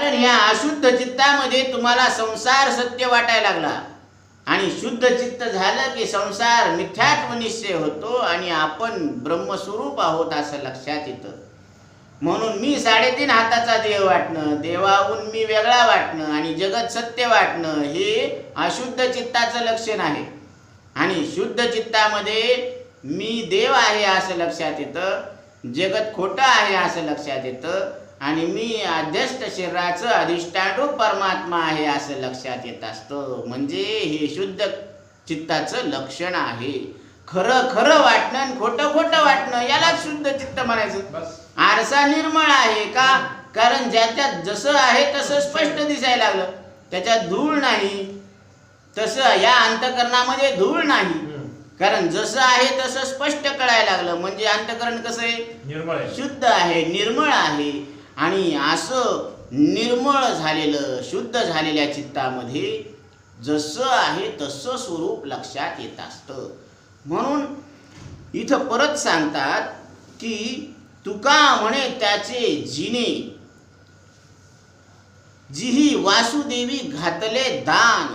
कारण ह्या अशुद्ध चित्तामध्ये तुम्हाला संसार सत्य वाटायला लागला. आणि शुद्ध चित्त झालं की संसार मिथ्यात्व निश्चय होतो आणि आपण ब्रह्मस्वरूप आहोत असं लक्षात येतं. म्हणून मी साडेतीन हाताचा देव वाटणं देवाहून मी वेगळा वाटणं आणि जगत सत्य वाटणं हे अशुद्ध चित्ताचं लक्षण आहे. आणि शुद्ध चित्तामध्ये मी देव आहे असं लक्षात येतं जगत खोटं आहे असं लक्षात येतं आणि मी अध्यस्त शरीराचं अधिष्ठानरूप परमात्मा आहे असं लक्षात येत असतं. म्हणजे हे शुद्ध चित्ताचं लक्षण आहे. खरं खरं वाटणं आणि खोटं खोटं वाटणं याला शुद्ध चित्त म्हणायचं. आरसा निर्मळ आहे का? कारण ज्याच्यात जसं आहे तसं स्पष्ट दिसायला लागलं. त्याच्यात धूळ नाही. तसं या अंतकरणामध्ये धूळ नाही. कारण जसं आहे तसं स्पष्ट कळायला लागलं. म्हणजे अंतकरण कसं आहे? निर्मळ आहे. शुद्ध आहे निर्मळ आहे. आणि असं निर्मळ झालेलं शुद्ध झालेल्या चित्तामध्ये जसं आहे तसं स्वरूप लक्षात येत असतं. म्हणून इथं परत सांगतात की तुका म्हणे त्याचे जिने जिही वासुदेवी घातले दान.